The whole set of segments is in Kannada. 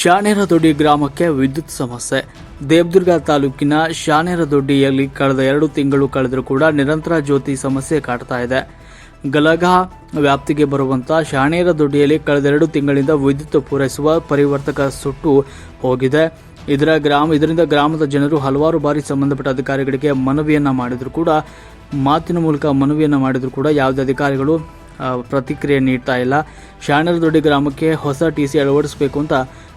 ಶಾಣೇರದೊಡ್ಡಿ ಗ್ರಾಮಕ್ಕೆ ವಿದ್ಯುತ್ ಸಮಸ್ಯೆ. ದೇವದುರ್ಗ ತಾಲೂಕಿನ ಶಾಣೇರದೊಡ್ಡಿಯಲ್ಲಿ ಕಳೆದ ಎರಡು ತಿಂಗಳು ಕಳೆದರೂ ಕೂಡ ನಿರಂತರ ಜ್ಯೋತಿ ಸಮಸ್ಯೆ ಕಾಡ್ತಾ ಇದೆ. ಗಲಗಾ ವ್ಯಾಪ್ತಿಗೆ ಬರುವಂತ ಶಾಣೇರದೊಡ್ಡಿಯಲ್ಲಿ ಕಳೆದೆರಡು ತಿಂಗಳಿಂದ ವಿದ್ಯುತ್ ಪೂರೈಸುವ ಪರಿವರ್ತಕ ಸುಟ್ಟು ಹೋಗಿದೆ. ಇದರ ಗ್ರಾಮ ಇದರಿಂದ ಗ್ರಾಮದ ಜನರು ಹಲವಾರು ಬಾರಿ ಸಂಬಂಧಪಟ್ಟ ಅಧಿಕಾರಿಗಳಿಗೆ ಮನವಿಯನ್ನ ಮಾಡಿದರೂ ಕೂಡ, ಮಾತಿನ ಮೂಲಕ ಮನವಿಯನ್ನ ಮಾಡಿದರೂ ಕೂಡ ಯಾವುದೇ ಅಧಿಕಾರಿಗಳು ಪ್ರತಿಕ್ರಿಯೆ ನೀಡ್ತಾ ಇಲ್ಲ. ಶಾಣರದೊಡ್ಡಿ ಗ್ರಾಮಕ್ಕೆ ಹೊಸ ಟಿ ಸಿ ಅಳವಡಿಸಬೇಕು ಅಂತ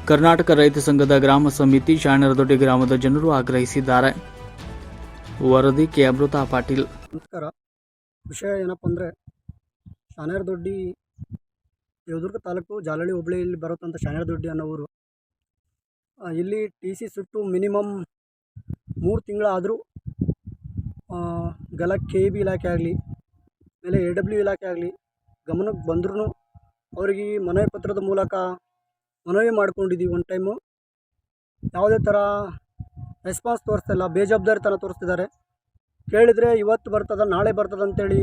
ಕರ್ನಾಟಕ ರೈತ ಸಂಘದ ಗ್ರಾಮ ಸಮಿತಿ ಶಾಣರದೊಡ್ಡಿ ಗ್ರಾಮದ ಜನರು ಆಗ್ರಹಿಸಿದ್ದಾರೆ. ವರದಿ ಕೆ. ಅಮೃತಾ ಪಾಟೀಲ್. ನಮಸ್ಕಾರ. ವಿಷಯ ಏನಪ್ಪ ಅಂದರೆ ಶಾನೇರದೊಡ್ಡಿ ದೇವದುರ್ಗ ತಾಲೂಕು ಜಾಲಳಿ ಹೋಬಳಿಯಲ್ಲಿ ಬರುತ್ತಂಥ ಶಾನೇರದೊಡ್ಡಿ ಅನ್ನೋ ಊರು ಇಲ್ಲಿ ಟಿ ಸಿ ಸುಟ್ಟು ಮಿನಿಮಮ್ ಮೂರು ತಿಂಗಳಾದರೂ ಗಲ ಕೆ ಬಿ ಇಲಾಖೆ ಆಗಲಿ, ಆಮೇಲೆ ಎ ಡಬ್ಲ್ಯೂ ಇಲಾಖೆ ಆಗಲಿ, ಗಮನಕ್ಕೆ ಬಂದ್ರೂ ಅವರಿಗೆ ಮನವಿ ಪತ್ರದ ಮೂಲಕ ಮನವಿ ಮಾಡ್ಕೊಂಡಿದ್ದೀವಿ ಒನ್ ಟೈಮು ಯಾವುದೇ ಥರ ರೆಸ್ಪಾನ್ಸ್ ತೋರಿಸ್ತಿಲ್ಲ ಬೇಜವಾಬ್ದಾರಿತನ ತೋರಿಸ್ತಿದ್ದಾರೆ. ಕೇಳಿದರೆ ಇವತ್ತು ಬರ್ತದ, ನಾಳೆ ಬರ್ತದ ಅಂತೇಳಿ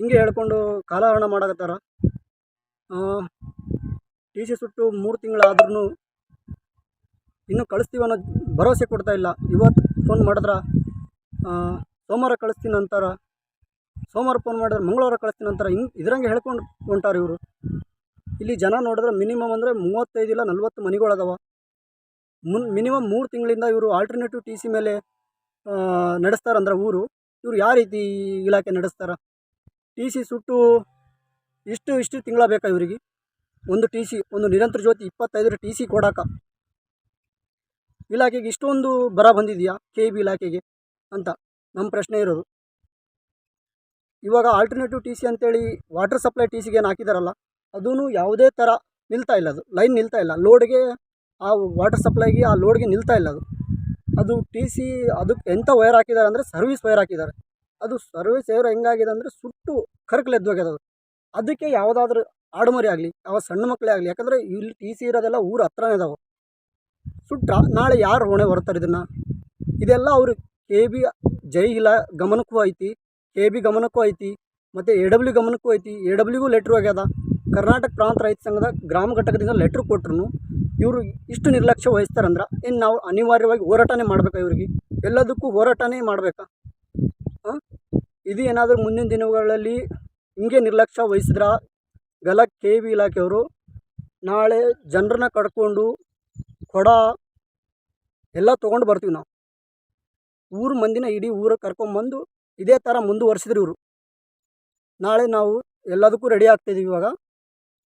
ಹಿಂಗೆ ಹೇಳ್ಕೊಂಡು ಕಾಲಹರಣ ಮಾಡಕತ್ತಾರ. ಟಿ ಸಿ ಸುಟ್ಟು ಮೂರು ತಿಂಗಳಾದ್ರೂ ಇನ್ನೂ ಕಳಿಸ್ತೀವಿ ಅನ್ನೋ ಭರವಸೆ ಕೊಡ್ತಾ ಇಲ್ಲ. ಇವತ್ತು ಫೋನ್ ಮಾಡಿದ್ರೆ ಸೋಮವಾರ ಕಳಿಸ್ತೀನಿ ಅಂತಾರ, ಸೋಮವಾರ ಫೋನ್ ಮಾಡಿದ್ರೆ, ಮಂಗಳವಾರ ಕಳಿಸ್ತೀನಿ ಅಂತಾರೆ, ಹಿಂಗೆ ಇದ್ರಂಗೆ ಹೇಳ್ಕೊಂಡು ಹೊಂಟಾರೆ ಇವರು. ಇಲ್ಲಿ ಜನ ನೋಡಿದ್ರೆ ಮಿನಿಮಮ್ ಅಂದರೆ ಮೂವತ್ತೈದು ಇಲ್ಲ ನಲ್ವತ್ತು ಮನೆಗಳದಾವ. ಮುನ್ ಮಿನಿಮಮ್ ಮೂರು ತಿಂಗಳಿಂದ ಇವರು ಆಲ್ಟರ್ನೇಟಿವ್ ಟಿ ಸಿ ಮೇಲೆ ನಡೆಸ್ತಾರಂದ್ರೆ ಊರು. ಇವರು ಯಾವ ರೀತಿ ಇಲಾಖೆ ನಡೆಸ್ತಾರ? ಟಿ ಸಿ ಸುಟ್ಟು ಇಷ್ಟು ಇಷ್ಟು ತಿಂಗಳ ಬೇಕಾ ಇವರಿಗೆ? ಒಂದು ಟಿ ಸಿ ಒಂದು ನಿರಂತರ ಜ್ಯೋತಿ ಇಪ್ಪತ್ತೈದರ ಟಿ ಸಿ ಕೊಡಾಕ. ಇಲಾಖೆಗೆ ಇಷ್ಟೊಂದು ಬರ ಬಂದಿದೆಯಾ ಕೆ ಬಿ ಇಲಾಖೆಗೆ ಅಂತ ನಮ್ಮ ಪ್ರಶ್ನೆ ಇರೋದು. ಇವಾಗ ಆಲ್ಟರ್ನೇಟಿವ್ ಟಿ ಸಿ ಅಂತೇಳಿ ವಾಟರ್ ಸಪ್ಲೈ ಟಿ ಸಿಗೆ ಏನು ಹಾಕಿದಾರಲ್ಲ? ಅದೂ ಯಾವುದೇ ಥರ ನಿಲ್ತಾ ಇಲ್ಲ ಅದು. ಲೈನ್ ನಿಲ್ತಾ ಇಲ್ಲ. ಲೋಡ್ಗೆ ಆ ವಾಟರ್ ಸಪ್ಲೈಗೆ ಆ ಲೋಡ್ಗೆ ನಿಲ್ತಾ ಇಲ್ಲ ಅದು. ಅದು ಟಿ ಸಿ ಅದಕ್ಕೆ ಎಂಥ ವೈರ್ ಹಾಕಿದ್ದಾರೆ ಅಂದರೆ ಸರ್ವಿಸ್ ವೈರ್ ಹಾಕಿದ್ದಾರೆ. ಅದು ಸರ್ವಿಸ್ ವೈರ್ ಹೆಂಗಾಗಿದೆ ಅಂದರೆ ಸುಟ್ಟು ಕರ್ಕಲೆದ್ದೋಗ್ಯದ ಅದು. ಅದಕ್ಕೆ ಯಾವುದಾದ್ರೂ ಆಡುಮರಿ ಆಗಲಿ ಯಾವ ಸಣ್ಣ ಮಕ್ಕಳೇ ಆಗಲಿ, ಯಾಕಂದರೆ ಇಲ್ಲಿ ಟಿ ಸಿ ಇರೋದೆಲ್ಲ ಊರ ಹತ್ರನೇ ಇದಾವೆ. ಸುಟ್ಟ ನಾಳೆ ಯಾರು ಹೊಣೆ ಹೊರ್ತಾರೆ ಇದನ್ನು? ಇದೆಲ್ಲ ಅವರು ಕೆ ಬಿ ಜೈ ಇಲ್ಲ ಗಮನಕ್ಕೂ ಐತಿ, ಕೆ ಬಿ ಗಮನಕ್ಕೂ ಐತಿ, ಮತ್ತು ಎ ಡಬ್ಲ್ಯೂ ಗಮನಕ್ಕೂ ಐತಿ, ಎ ಡಬ್ಲ್ಯೂಗೂ ಲೆಟ್ರ್ ಆಗ್ಯದ ಕರ್ನಾಟಕ ಪ್ರಾಂತ ರೈತ ಸಂಘದ ಗ್ರಾಮ ಘಟಕದಿಂದ ಲೆಟ್ರ್ ಕೊಟ್ರು ಇವರು ಇಷ್ಟು ನಿರ್ಲಕ್ಷ್ಯ ವಹಿಸ್ತಾರಂದ್ರೆ ಇನ್ನು ನಾವು ಅನಿವಾರ್ಯವಾಗಿ ಹೋರಾಟನೇ ಮಾಡಬೇಕಾ ಇವ್ರಿಗೆ? ಎಲ್ಲದಕ್ಕೂ ಹೋರಾಟನೇ ಮಾಡಬೇಕಾ? ಇದು ಏನಾದರೂ ಮುಂದಿನ ದಿನಗಳಲ್ಲಿ ಹಿಂಗೆ ನಿರ್ಲಕ್ಷ್ಯ ವಹಿಸಿದ್ರ? ಗಲ ಕೆ ವಿ ಇಲಾಖೆಯವರು ನಾಳೆ ಜನರನ್ನ ಕಡ್ಕೊಂಡು ಕೊಡ ಎಲ್ಲ ತೊಗೊಂಡು ಬರ್ತೀವಿ ನಾವು. ಊರು ಮಂದಿನ ಇಡೀ ಊರ ಕರ್ಕೊಂಬಂದು ಇದೇ ಥರ ಮುಂದುವರ್ಸಿದ್ರು ಇವರು. ನಾಳೆ ನಾವು ಎಲ್ಲದಕ್ಕೂ ರೆಡಿ ಆಗ್ತಾಯಿದ್ದೀವಿ ಇವಾಗ.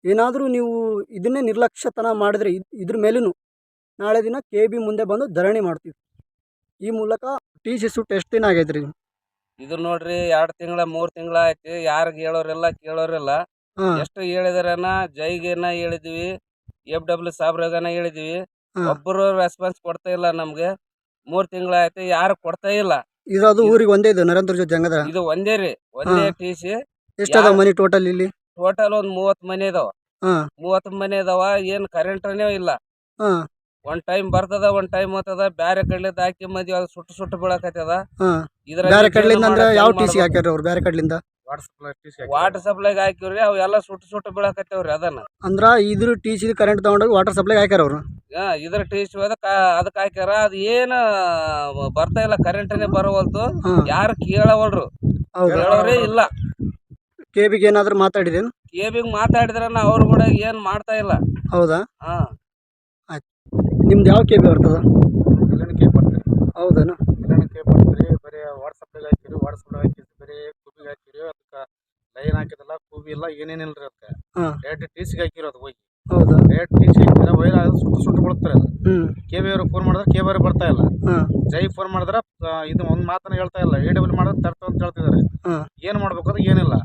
ಏನಾದರೂ ನೀವು ಇದನ್ನೇ ನಿರ್ಲಕ್ಷ್ಯತನ ಮಾಡಿದ್ರೆ ಇದ್- ಇದ್ರ ಮೇಲೂ ನಾಳೆ ದಿನ ಕೆ ಬಿ ಮುಂದೆ ಬಂದು ಧರಣಿ ಮಾಡ್ತೀವಿ. ಈ ಮೂಲಕ ಟಿ ಸಿ ಸುಟ್ಟು ಎಷ್ಟು ದಿನ ಆಗೈತೆ ರೀ ಇದು ನೋಡ್ರಿ ಎರಡು ತಿಂಗಳ ಮೂರು ತಿಂಗಳ ಆಯ್ತು. ಯಾರಿಗೆ ಹೇಳೋರಿಲ್ಲ ಕೇಳೋರಿಲ್ಲ ಹಾಂ. ಎಷ್ಟು ಹೇಳಿದಾರನ ಜೈಗೇನ ಹೇಳಿದ್ವಿ ಎಫ್ ಡಬ್ಲ್ಯೂ ಸಾಬ್ರಾಗನ ಹೇಳಿದ್ವಿ. ಒಬ್ಬರು ರೆಸ್ಪಾನ್ಸ್ ಕೊಡ್ತಾ ಇಲ್ಲ ನಮ್ಗೆ. ಮೂರ್ ತಿಂಗಳ ಆಯ್ತು ಯಾರು ಕೊಡ್ತಾ ಇಲ್ಲ. ಇರೋದು ಊರಿಗೆ ಒಂದೇ ಇದು ನರೇಂದ್ರ ಜೊತೆ ಜಂಗದ? ಇದು ಒಂದೇ ರೀ ಒಂದೇ. T C. ಎಷ್ಟದ ಮನಿ ಟೋಟಲ್ ಇಲ್ಲಿ? ಟೋಟಲ್ ಒಂದ್ ಮೂವತ್ ಮನೆ ಇದಾವ. ಹಾಂ. ಮೂವತ್ ಮನೆ ಇದಾವ ಏನ್ ಕರೆಂಟ್ನೇ ಇಲ್ಲ. ಹಾಂ. ಒಂದ್ ಟೈಮ್ ಬರ್ತದ ಒಂದ್ ಟೈಮ್ ಹೋಗ್ತದ ಬ್ಯಾರೆ ಕಡ್ಲಿಂದ ಹಾಕಿ ಮದ್ವಿ ಅದು ಸುಟ್ಟು ಸುಟ್ಟು ಬೀಳಕತ್ತದ. ಹಾಂ. ಬೇರೆ ಕಡ್ಲಿಂದ ಅಂದ್ರೆ ಯಾವ ಮಾಡೋದ್ ಟಿ ಸಿ ಹೆಂಗ್ ಹಾಕ್ಯಾರ ಅವ್ರು? ಬೇರೆ ಕಡ್ಲಿಂದ? ವಾಟರ್ ಸಪ್ಲೈಗೆ ಹಾಕಿವ್ರಿ ಅವು ಎಲ್ಲ ಸುಟ್ಟು ಸುಟ್ಟು ಬೀಳಕತ್ತವ್ರಿ ಅದನ್ನ. ಅಂದ್ರ ಇದ್ರ ಟಿ ಸಿ ಕರೆಂಟ್ ತಗೊಂಡೋಗಿ ವಾಟರ್ ಸಪ್ಲೈ ಹಾಕ್ಯಾರ ಅವರು? ಹಾ, ಇದ್ರ ಟಿ ಸಿ ಅದಕ್ಕೆ ಹಾಕ್ಯಾರ ಅದ್ ಏನ ಬರ್ತಾ ಇಲ್ಲ ಕರೆಂಟ್ನೇ ಬರವಲ್ತು. ಯಾರು ಕೇಳವಲ್ರು. ಕೇಳವ್ರೆ ಕೇಳೋರೇ ಇಲ್ಲ. ಕೆ ಬಿಗೆ ಏನಾದ್ರು ಕೇಬಿಗೆ ಮಾತಾಡಿದ್ರೆ ನಾ ಅವ್ರು ಕೂಡ ಏನು ಮಾಡ್ತಾ ಇಲ್ಲ. ಹೌದಾ? ಹಾ. ನಿಮ್ದು ಯಾವ ಕೆ ಬಿ ಬರ್ತದ ಕಿಲಣಿಕೆ ಬರ್ತೀರಿ ಹೌದೇನು? ಕಿಲಣಿಕೆ ಬರ್ತೀರಿ ಬರೀ ವಾಟ್ಸಪ್ದಾಗ ಹಾಕಿರಿ ವಾಟ್ಸಪ್ ಹಾಕಿರಿ ಬರೀ ಕೂಬಿಗೆ ಹಾಕಿರಿ ಅದಕ್ಕೆ ಲೈನ್ ಹಾಕಿದಲ್ಲ ಕೂಬಿ ಇಲ್ಲ ಏನೇನಿಲ್ಲ ರೀ ಅದಕ್ಕೆ. ಹಾಂ. ಡೈರೆಕ್ಟ್ ಟಿ ಸಿಗೆ ಹಾಕಿರಿ ಅದು ಹೋಗಿ. ಹೌದಾ? ಡೈರೆಕ್ಟ್ ಟಿ ಸಿ ಹಾಕಿದ್ರೆ ವೈರ್ ಅದು ಸುಟ್ಟು ಸುಟ್ಟು ಬೀಳುತ್ತಾರೆ ಅದು. ಕೆ ಬಿ ಅವ್ರಿಗೆ ಫೋನ್ ಮಾಡಿದ್ರೆ ಕೆ ಬಿ ಅವ್ರಿಗೆ ಬರ್ತಾ ಇಲ್ಲ. ಹಾಂ. ಜೈ ಫೋನ್ ಮಾಡಿದ್ರೆ ಇದು ಒಂದು ಮಾತನ್ನ ಹೇಳ್ತಾ ಇಲ್ಲ. ಎ ಡಬ್ಲ್ಯೂ ಮಾಡಿದ್ರೆ ತರ್ತು ಅಂತ ಹೇಳ್ತಿದ್ದಾರೆ. ಹಾಂ. ಏನು ಮಾಡ್ಬೇಕು ಅದು ಏನಿಲ್ಲ.